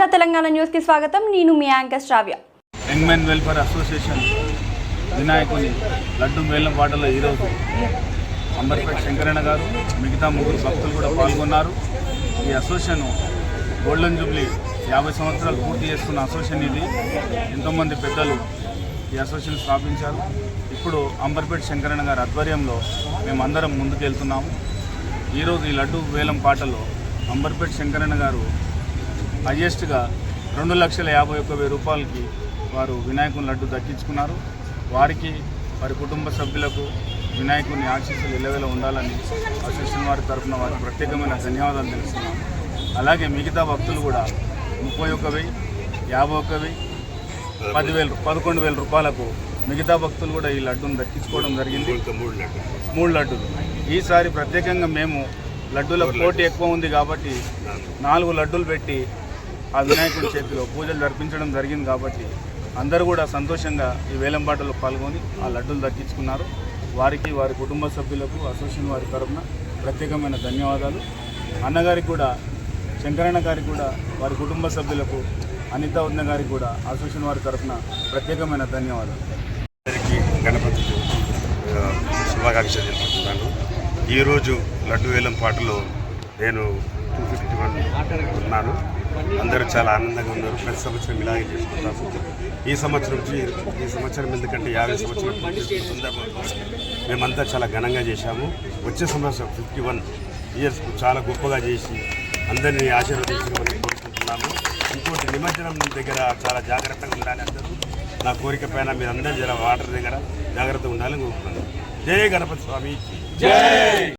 ప్రజా తెలంగాణ న్యూస్కి స్వాగతం. నేను మీ anchor Shravya. Young men welfare association వినాయకుని లడ్డు మేళం పాటలో ఈరోజు అంబర్పేట శంకరణ గారు మిగతా ముగ్గురు భక్తులు కూడా పాల్గొన్నారు. ఈ అసోసియేషన్ గోల్డెన్ జూబ్లీ యాభై సంవత్సరాలు పూర్తి చేసుకున్న అసోసియేషన్ ఇది. ఎంతోమంది పెద్దలు ఈ అసోసియేషన్ స్థాపించారు. ఇప్పుడు అంబర్పేట శంకరణ గారి ఆధ్వర్యంలో మేమందరం ముందుకెళ్తున్నాము. ఈరోజు ఈ లడ్డు వేలం పాటలో అంబర్పేట శంకరణ గారు హయ్యెస్ట్గా రెండు లక్షల యాభై ఒక్క వెయ్యి రూపాయలకి వారు వినాయకుని లడ్డు దక్కించుకున్నారు. వారికి వారి కుటుంబ సభ్యులకు వినాయకుని ఆశీస్సులు ఇలవేళ ఉండాలని అసోసియేషన్ వారి తరఫున వారికి ప్రత్యేకమైన ధన్యవాదాలు తెలుస్తున్నాం అలాగే మిగతా భక్తులు కూడా ముప్పై ఒక్క వెయ్యి యాభై ఒక్క వెయ్యి పదివేలు పదకొండు వేల రూపాయలకు మిగతా భక్తులు కూడా ఈ లడ్డును దక్కించుకోవడం జరిగింది. మూడు లడ్డులు. ఈసారి ప్రత్యేకంగా మేము లడ్డూల పోటీ ఎక్కువ ఉంది కాబట్టి నాలుగు లడ్డూలు పెట్టి ఆ వినాయకుడి చేతిలో పూజలు జరిపించడం జరిగింది కాబట్టి అందరూ కూడా సంతోషంగా ఈ వేలంపాటలో పాల్గొని ఆ లడ్డూలు దక్కించుకున్నారు. వారికి వారి కుటుంబ సభ్యులకు అసోసియేషన్ వారి తరఫున ప్రత్యేకమైన ధన్యవాదాలు. అన్నగారికి కూడా శంకరన్న గారికి కూడా వారి కుటుంబ సభ్యులకు అనిత ఉన్న గారికి కూడా అసోసియేషన్ వారి తరఫున ప్రత్యేకమైన ధన్యవాదాలు. అందరికీ గణపతి శుభాకాంక్షలు తెలుపుతున్నాను ఈరోజు లడ్డు వేలం పాటలో నేను టూ ఫిఫ్టీ వన్ ఉన్నాను. అందరూ చాలా ఆనందంగా ఉన్నారు. ప్రతి సంవత్సరం ఇలాగే చేసుకుంటాము ఈ సంవత్సరం నుంచి ఈ సంవత్సరం ఎందుకంటే యాభై సంవత్సరం మేమంతా చాలా ఘనంగా చేశాము. వచ్చే సంవత్సరం ఫిఫ్టీ వన్ ఇయర్స్ చాలా గొప్పగా చేసి అందరినీ ఆశీర్వదించమని కోరుకుంటున్నాము. ఇంకోటి నిమజ్జనం దగ్గర చాలా జాగ్రత్తగా ఉండాలి అందరూ. నా కోరిక పైన మీరు అందరూ జర వాటర్ దగ్గర జాగ్రత్తగా ఉండాలని కోరుకుంటున్నాను. జై గణపతి స్వామి